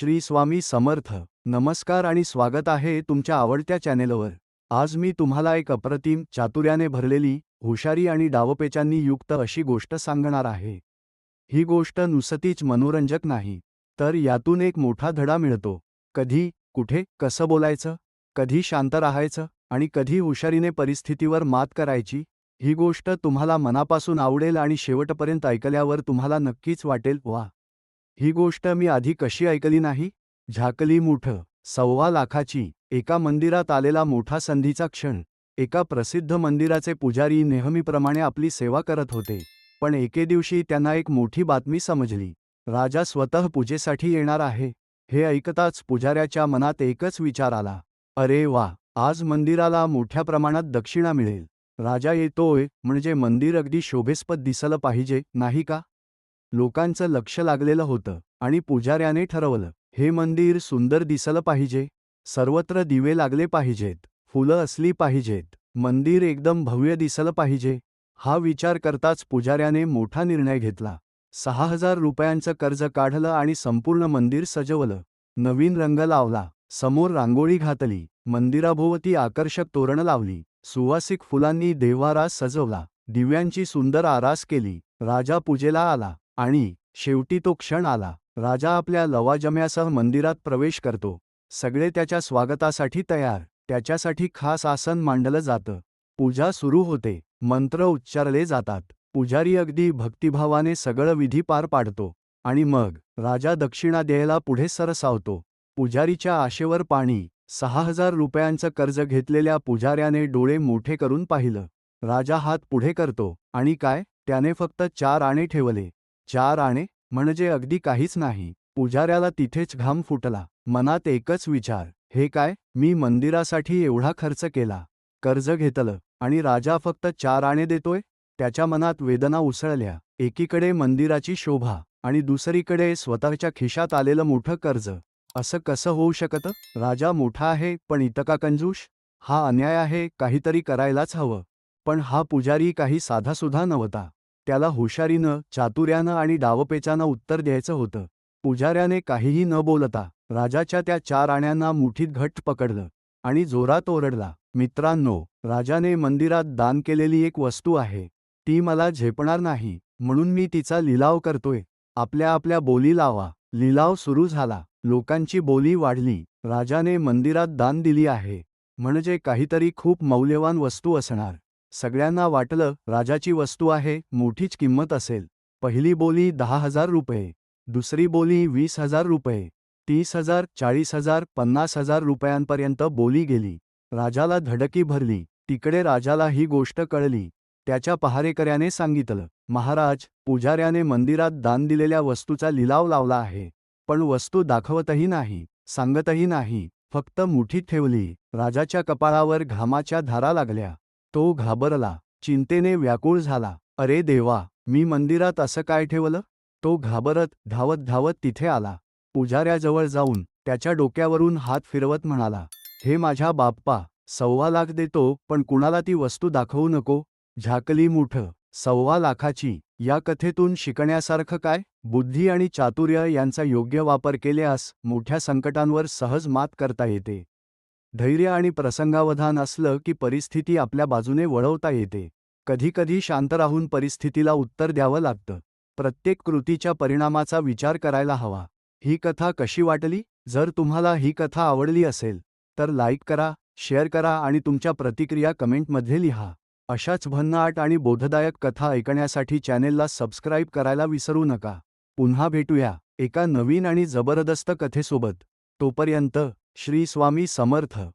श्री स्वामी समर्थ. नमस्कार आणि स्वागत आहे तुमच्या आवडत्या चॅनेलवर. आज मी तुम्हाला एक अप्रतिम चातुर्याने भरलेली हुशारी आणि डावपेचांनी युक्त अशी गोष्ट सांगणार आहे. ही गोष्ट नुसतीच मनोरंजक नाही. तर यातून एक मोठा धडा मिळतो. कधी कुठे कसं बोलायचं? कधी शांत राहायचं? आणि कधी हुशारीने परिस्थितीवर मात करायची? ही गोष्ट तुम्हाला मनापासून आवडेल आणि शेवटपर्यंत ऐकल्यावर तुम्हाला नक्कीच वाटेल वा! ही गोष्ट मी आधी कशी ऐकली नाही? झाकली मुठ. सव्वा लाखाची. एका मंदिरात आलेला मोठा संधीचा क्षण. एका प्रसिद्ध मंदिराचे पुजारी नेहमीप्रमाणे आपली सेवा करत होते. पण एके दिवशी त्यांना एक मोठी बातमी समजली. राजा स्वतः पूजेसाठी येणार आहे. हे ऐकताच पुजाऱ्याच्या मनात एकच विचार आला. अरे वा! आज मंदिराला मोठ्या प्रमाणात दक्षिणा मिळेल. राजा येतोय. म्हणजे मंदिर अगदी शोभेस्पद दिसलं पाहिजे नाही का? लोकांचं लक्ष लागलेलं होतं आणि पुजाऱ्याने ठरवलं हे मंदिर सुंदर दिसलं पाहिजे सर्वत्र दिवे लागले पाहिजेत फुलं असली पाहिजेत मंदिर एकदम भव्य दिसलं पाहिजे हा विचार करताच पुजाऱ्याने मोठा निर्णय घेतला. सहा हजार रुपयांचं कर्ज काढलं आणि संपूर्ण मंदिर सजवलं. नवीन रंग लावला समोर रांगोळी घातली मंदिराभोवती आकर्षक तोरणं लावली सुवासिक फुलांनी देवारा सजवला दिव्यांची सुंदर आरास केली राजा पूजेला आला. आणि शेवटी तो क्षण आला. राजा आपल्या लवाजम्यासह मंदिरात प्रवेश करतो. सगळे त्याच्या स्वागतासाठी तयार. त्याच्यासाठी खास आसन मांडलं जातं. पूजा सुरू होते. मंत्र उच्चारले जातात. पुजारी अगदी भक्तिभावाने सगळं विधी पार पाडतो. आणि मग राजा दक्षिणा द्यायला पुढे सरसावतो. पुजारीच्या आशेवर पाणी सहा हजार रुपयांचं कर्ज घेतलेल्या पुजाऱ्याने डोळे मोठे करून पाहिलं. राजा हात पुढे करतो. आणि काय? त्याने फक्त चार आणे ठेवले. चार आणे म्हणजे अगदी काहीच नाही. पुजाऱ्याला तिथेच घाम फुटला. मनात एकच विचार हे काय? मी मंदिरासाठी एवढा खर्च केला. कर्ज घेतलं. आणि राजा फक्त चार आणे देतोय? त्याच्या मनात वेदना उसळल्या. एकीकडे मंदिराची शोभा आणि दुसरीकडे स्वतःच्या खिशात आलेलं मोठं कर्ज. असं कसं होऊ शकतं? राजा मोठा आहे पण इतका कंजूष? हा अन्याय आहे काहीतरी करायलाच हवं. पण हा पुजारी काही साधासुधा नव्हता. त्याला हुशारीनं चातुर्यानं आणि डावपेचानं उत्तर द्यायचं होतं. पुजाऱ्याने काहीही न बोलता राजाच्या त्या चार आण्यांना मुठीत घट्ट पकडलं आणि जोरात ओरडला मित्रांनो राजाने मंदिरात दान केलेली एक वस्तू आहे. ती मला झेपणार नाही म्हणून मी तिचा लिलाव करतोय. आपल्या आपल्या बोली लावा. लिलाव सुरू झाला. लोकांची बोली वाढली. राजाने मंदिरात दान दिली आहे. म्हणजे काहीतरी खूप मौल्यवान वस्तू असणार. सगळ्यांना वाटलं राजाची वस्तू आहे मोठीच किंमत असेल. पहिली बोली दहा हजार रुपये. दुसरी बोली वीस हजार रुपये. तीस हजार चाळीस हजार पन्नास हजार रुपयांपर्यंत बोली गेली. राजाला धडकी भरली. तिकडे राजाला ही गोष्ट कळली. त्याच्या पहारेकऱ्याने सांगितलं महाराज पुजाऱ्याने मंदिरात दान दिलेल्या वस्तूचा लिलाव लावला आहे. पण वस्तू दाखवतही नाही सांगतही नाही. फक्त मुठीत ठेवली. राजाच्या कपाळावर घामाच्या धारा लागल्या. तो घाबरला चिंतेने व्याकुळ झाला. अरे देवा मी मंदिरात असं काय ठेवलं? तो घाबरत धावत धावत तिथे आला. पुजाऱ्याजवळ जाऊन त्याच्या डोक्यावरून हात फिरवत म्हणाला हे माझ्या बाप्पा सव्वा लाख देतो पण कुणाला ती वस्तू दाखवू नको? झाकली मुठ सव्वा लाखाची या कथेतून शिकण्यासारखं काय? बुद्धी आणि चातुर्य यांचा योग्य वापर केल्यास मोठ्या संकटांवर सहज मात करता येते. धैर्य आणि प्रसंगावधान असलं की परिस्थिती आपल्या बाजूने वळवता येते. कधीकधी शांत राहून परिस्थितीला उत्तर द्यावं लागतं. प्रत्येक कृतीच्या परिणामाचा विचार करायला हवा. ही कथा कशी वाटली? जर तुम्हाला ही कथा आवडली असेल तर लाईक करा शेअर करा आणि तुमच्या प्रतिक्रिया कमेंटमध्ये लिहा. अशाच भन्नाट आणि बोधदायक कथा ऐकण्यासाठी चॅनेलला सबस्क्राईब करायला विसरू नका. पुन्हा भेटूया एका नवीन आणि जबरदस्त कथेसोबत. तोपर्यंत श्री स्वामी समर्थ.